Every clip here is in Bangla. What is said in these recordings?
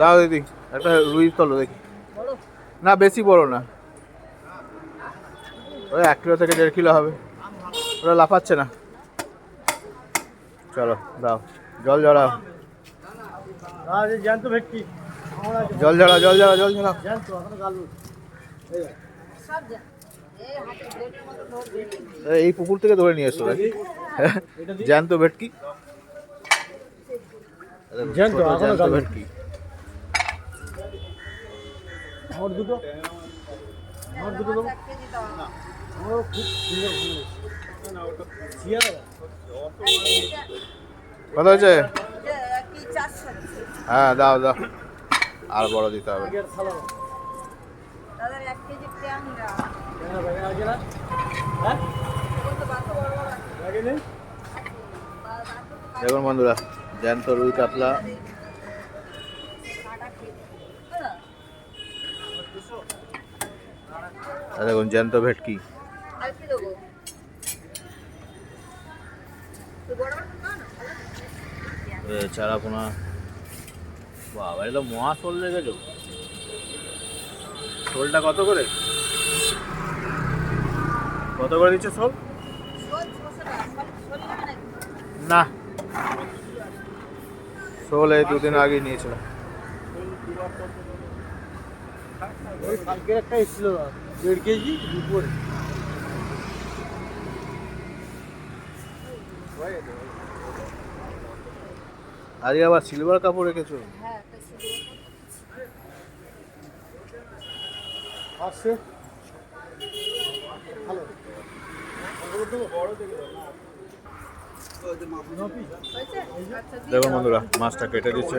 দাও দিদি একটা রুই তলো দেখি। না বেশি বড় না। ওই এক কিলো থেকে দেড় কিলো হবে। ওরা লাফাচ্ছে না। চলো দাও। জল জড়াও জল জড়াও জল জড়াও জল জড়াও এই পুকুর থেকে ধরে নিয়ে এসো? জ্যান্ত ভেটকি। জ্যান্ত ভেটকি। আমার দুটো। আমার দুটো দেবো। আমারও খুব সুন্দর কত হয়েছে? হ্যাঁ দাও দাও। আর বড় দিতে হবে। দেখুন বন্ধুরা জ্যান্ত রুই কাতলা। দেখুন জ্যান্ত ভেটকি। আর কি দেবো? তো বড় বড় না না? এ, চারাপোনা বাবা এটা মহা শোল লেগেছো শোলটা কত করে? কত করে দিচ্ছে শোল? না। শোল এই দুদিন আগে নিয়েছিলাম। ওই কালকের একটা এসেছিল দেড় কেজি দুপুরে। আজকে আবার সিলভার কাপড় রেখেছো? হ্যাঁ আসছে। ভালো আচ্ছা দেখুন বন্ধুরা মাছটা কেটে দিচ্ছে।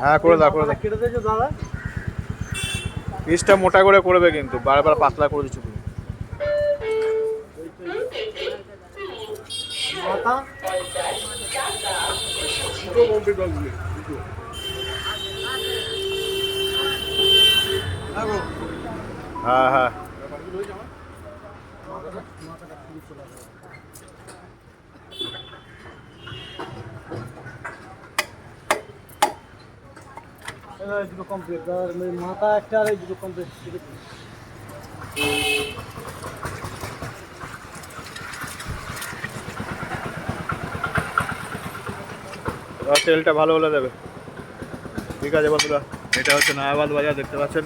হ্যাঁ করে দাও করে দাও। কেটে দিয়েছ দাদা? পিসটা মোটা করে করবে কিন্তু বারবার পাতলা করে দিচ্ছ তুমি। হ্যাঁ হ্যাঁ মাথা একটা আর দুটো তেলটা ভালো বলে দেবে ঠিক আছে বন্ধুরা, এটা হচ্ছে নয়াবাদ বাজার, দেখতে পাচ্ছেন।